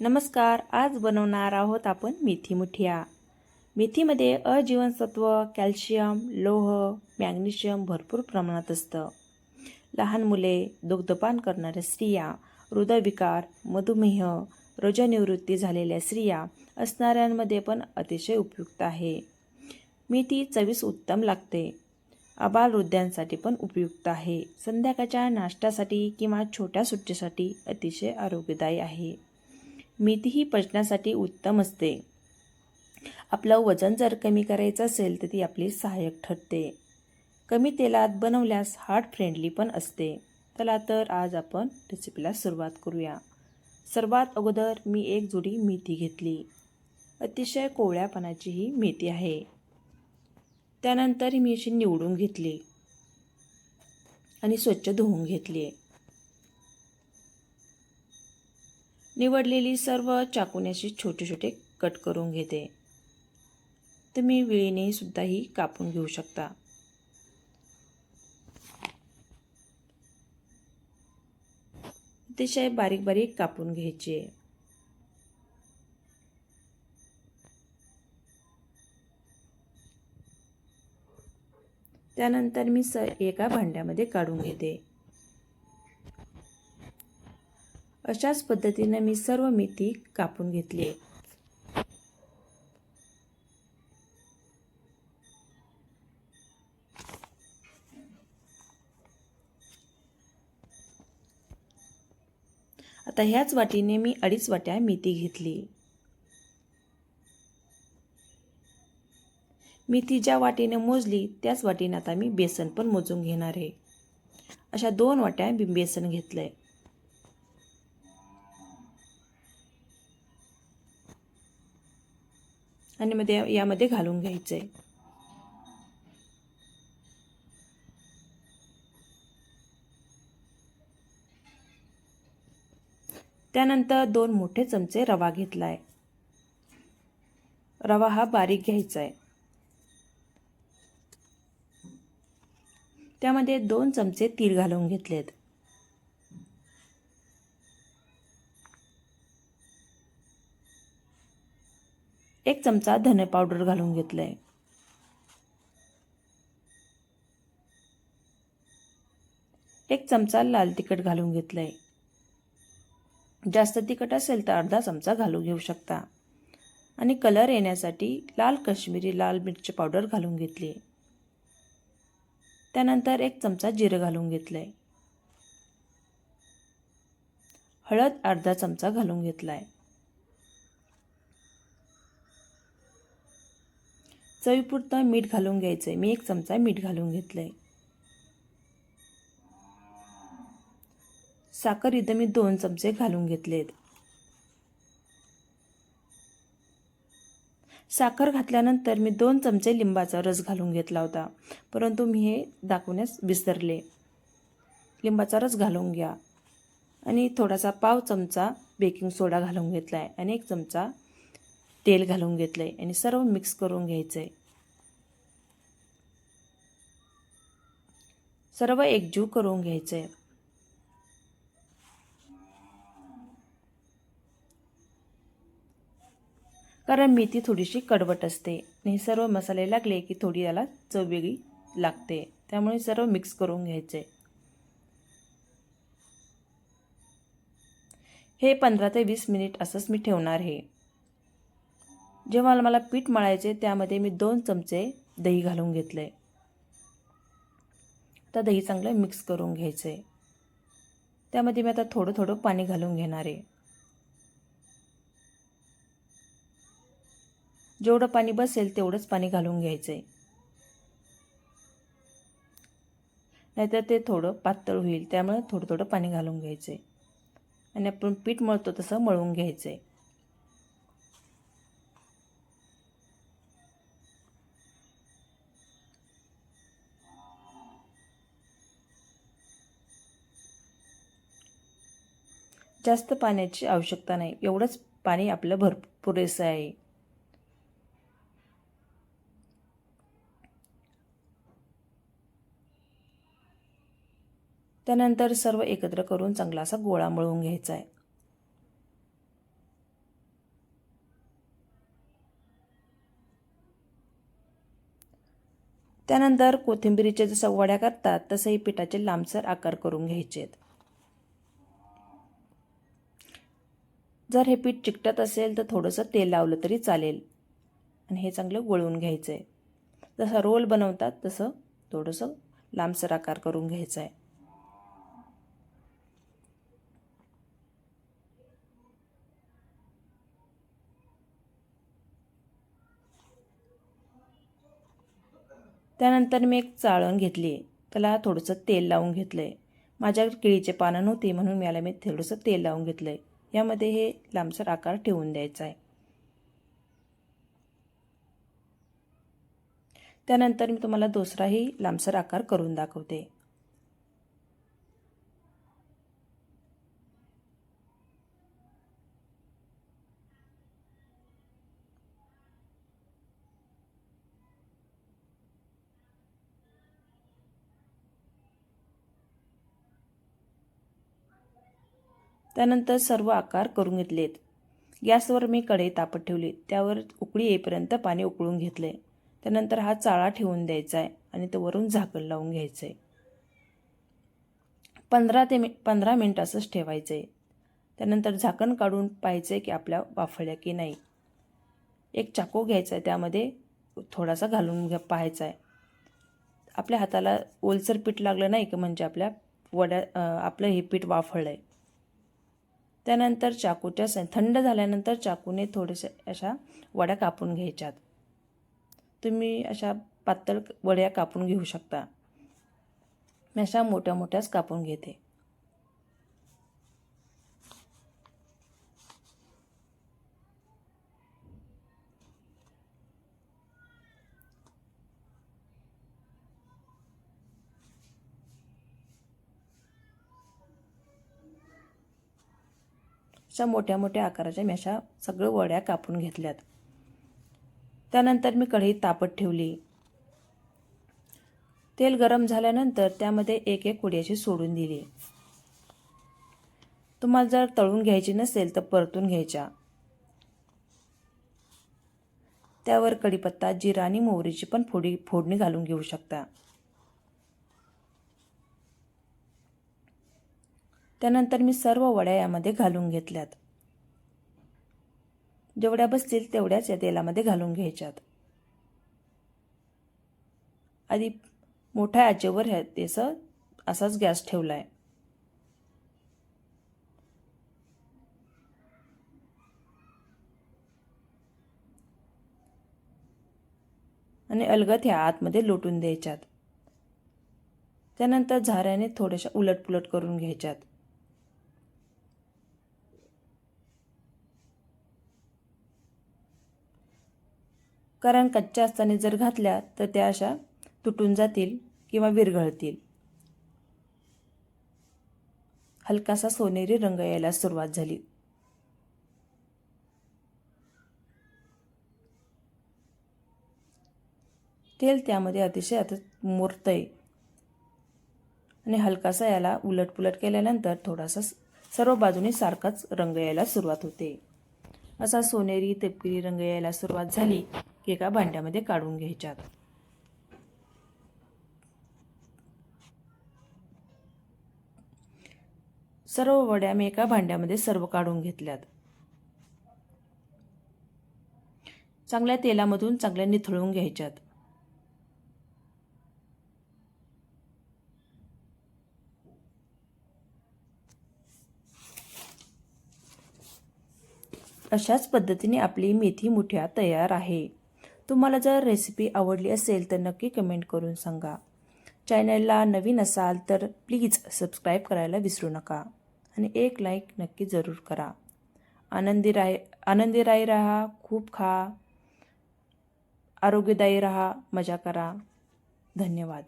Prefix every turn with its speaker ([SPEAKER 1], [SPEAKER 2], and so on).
[SPEAKER 1] नमस्कार आज बनवणार आहोत आपण मेथी मुठिया मेथीमध्ये अजीवनसत्व कॅल्शियम लोह मॅग्नेशियम भरपूर प्रमाणात असतं. लहान मुले दुग्धपान करणाऱ्या स्त्रिया हृदयविकार मधुमेह रजनिवृत्ती झालेल्या स्त्रिया असणाऱ्यांमध्ये पण अतिशय उपयुक्त आहे. मेथी चवीस उत्तम लागते. आबालवृद्धांसाठी पण उपयुक्त आहे. संध्याकाळच्या नाश्त्यासाठी किंवा छोट्या सुट्टीसाठी अतिशय आरोग्यदायी आहे. मेथी ही पचनासाठी उत्तम असते. आपलं वजन जर कमी करायचं असेल तर ती आपली सहाय्यक ठरते. कमी तेलात बनवल्यास हार्ट फ्रेंडली पण असते. चला तर आज आपण रेसिपीला सुरुवात करूया. सर्वात अगोदर मी एक जुडी मेथी घेतली. अतिशय कोवळ्यापणाची ही मेथी आहे. त्यानंतर मी अशी निवडून घेतली. आणि स्वच्छ धुवून घेतली. निवडलेली सर्व चाकूने अशी छोटे छोटे कट करून घेते. तुम्ही विळीने सुद्धाही कापून घेऊ शकता. अतिशय बारीक बारीक कापून घ्यायचे. त्यानंतर मी स एका भांड्यामध्ये काढून घेते. अशाच पद्धतीने मी सर्व मेथी कापून घेतली आता ह्याच वाटीने मी अडीच वाट्या मेथी घेतली. मेथी ज्या वाटीने मोजली त्याच वाटीने आता मी बेसन पण मोजून घेणार आहे. अशा दोन वाट्या मी बेसन घेतलं आहे आणि मध्ये यामध्ये घालून घ्यायचं आहे त्यानंतर दोन मोठे चमचे रवा घेतला आहे रवा हा बारीक घ्यायचा आहे त्यामध्ये दोन चमचे तीळ घालून घेतलेत. एक चमचा धने पावडर घालून घेतलंय. एक चमचा लाल तिखट घालून घेतलंय. जास्त तिखट असेल तर अर्धा चमचा घालून घेऊ शकता. आणि कलर येण्यासाठी लाल काश्मीरी लाल मिरची पावडर घालून घेतली. त्यानंतर एक चमचा जिरं घालून घेतलंय. हळद अर्धा चमचा घालून घेतलाय. चवीपुरतं मीठ घालून घ्यायचं आहे मी एक चमचा मीठ घालून घेतलं आहे साखर इथं मी दोन चमचे घालून घेतलेत. साखर घातल्यानंतर मी दोन चमचे लिंबाचा रस घालून घेतला होता. परंतु मी हे दाखवण्यास विसरले. लिंबाचा रस घालून घ्या. आणि थोडासा पाव चमचा बेकिंग सोडा घालून घेतला आहे आणि एक चमचा तेल घालून घेतलं आहे आणि सर्व मिक्स करून घ्यायचं आहे सर्व एकजीव करून घ्यायचं आहे कारण मेथी थोडीशी कडवट असते आणि सर्व मसाले लागले की थोडी याला चव वेगळी लागते. त्यामुळे सर्व मिक्स करून घ्यायचे हे पंधरा ते वीस मिनिट असंच मी ठेवणार आहे. जेव्हा मला पीठ मळायचे त्यामध्ये मी दोन चमचे दही घालून घेतलं आहे आता दही चांगलं मिक्स करून घ्यायचं आहे त्यामध्ये मी आता थोडं थोडं पाणी घालून घेणार आहे. जेवढं पाणी बसेल तेवढंच पाणी घालून घ्यायचं आहे नाहीतर ते थोडं पातळ होईल त्यामुळे थोडं थोडं पाणी घालून घ्यायचं आहे आणि आपण पीठ मळतो तसं मळून घ्यायचं आहे जास्त पाण्याची आवश्यकता नाही. एवढंच पाणी आपलं भर पुरेसं आहे. त्यानंतर सर्व एकत्र करून चांगला असा गोळा मळून घ्यायचा आहे. त्यानंतर कोथिंबिरीच्या जसं वड्या करतात तसंही पिठाचे लांबसर आकार करून घ्यायचे आहेत जर हे पीठ चिकटत असेल तर थोडंसं तेल लावलं तरी चालेल. आणि हे चांगलं वळवून घ्यायचं आहे जसं रोल बनवतात तसं थोडंसं लांबसर आकार करून घ्यायचं आहे त्यानंतर मी एक चाळण घेतली. त्याला थोडंसं तेल लावून घेतलं आहे माझ्या केळीचे पानं नव्हती म्हणून मी याला मी थोडंसं तेल लावून घेतलं आहे यामध्ये हे लांबसर आकार ठेवून द्यायचा आहे. त्यानंतर मी तुम्हाला दुसराही लांबसर आकार करून दाखवते. त्यानंतर सर्व आकार करून घेतलेत. गॅसवर मी कढई तापत ठेवली. त्यावर उकळी येईपर्यंत पाणी उकळून घेतले त्यानंतर हा चाळा ठेवून द्यायचा आहे आणि तो वरून झाकण लावून घ्यायचं आहे पंधरा ते मि पंधरा मिनिट असंच ठेवायचं आहे त्यानंतर झाकण काढून पाहायचं आहे की आपल्या वाफळ्या की नाही. एक चाकू घ्यायचा आहे त्यामध्ये थोडासा घालून घ्या पाहायचा आहे आपल्या हाताला ओलसर पीठ लागलं नाही की? म्हणजे आपल्या वड्या आपलं हे पीठ वाफळलं आहे त्यानंतर चाकूच्या स थंड झाल्यानंतर चाकूने थोडेसे अशा वड्या कापून घ्यायच्यात. तुम्ही अशा पातळ वड्या कापून घेऊ शकता. मी अशा मोठ्या मोठ्याच कापून घेते. अशा मोठ्या मोठ्या आकाराच्या मी अशा सगळं वड्या कापून घेतल्यात. त्यानंतर मी कढईत तापत ठेवली. तेल गरम झाल्यानंतर त्यामध्ये एक एक कुडी सोडून दिली. तुम्हाला जर तळून घ्यायची नसेल तर परतून घ्यायच्या. त्यावर कढीपत्ता जिरा आणि मोहरीची पण फोडी फोडणी घालून घेऊ शकता. त्यानंतर मी सर्व वड्या यामध्ये घालून घेतल्यात. जेवढ्या बसतील तेवढ्याच या तेलामध्ये घालून घ्यायच्यात. आधी मोठ्या आचेवर ह्या त्याचं असाच गॅस ठेवला आहे आणि अलगत ह्या आतमध्ये लोटून द्यायच्यात. त्यानंतर झाऱ्याने थोड्याशा उलटपुलट करून घ्यायच्यात. कारण कच्च्या असताना जर घातल्या तर त्या अशा तुटून जातील किंवा विरघळतील. हलकासा सोनेरी रंग यायला सुरुवात झाली. तेल त्यामध्ये अतिशय आता आहे आणि हलकासा याला उलटपुलट केल्यानंतर थोडासा सर्व बाजूने सारखाच रंग यायला सुरुवात होते. असा सोनेरी तपकिरी रंग यायला सुरुवात झाली. की एका भांड्यामध्ये काढून घ्यायच्यात. सर्व वड्या मी एका भांड्यामध्ये सर्व काढून घेतल्यात. चांगल्या तेलामधून चांगल्या निथळून घ्यायच्यात. अशाच पद्धतीने आपली मेथी मुठ्या तयार आहे. तुम्हाला जर रेसिपी आवडली असेल तर नक्की कमेंट करून सांगा. चॅनलला नवीन असाल तर प्लीज सबस्क्राईब करायला विसरू नका. आणि एक लाईक नक्की जरूर करा. आनंदी राय आनंदी राही राहा खूप खा. आरोग्यदायी राहा मजा करा. धन्यवाद.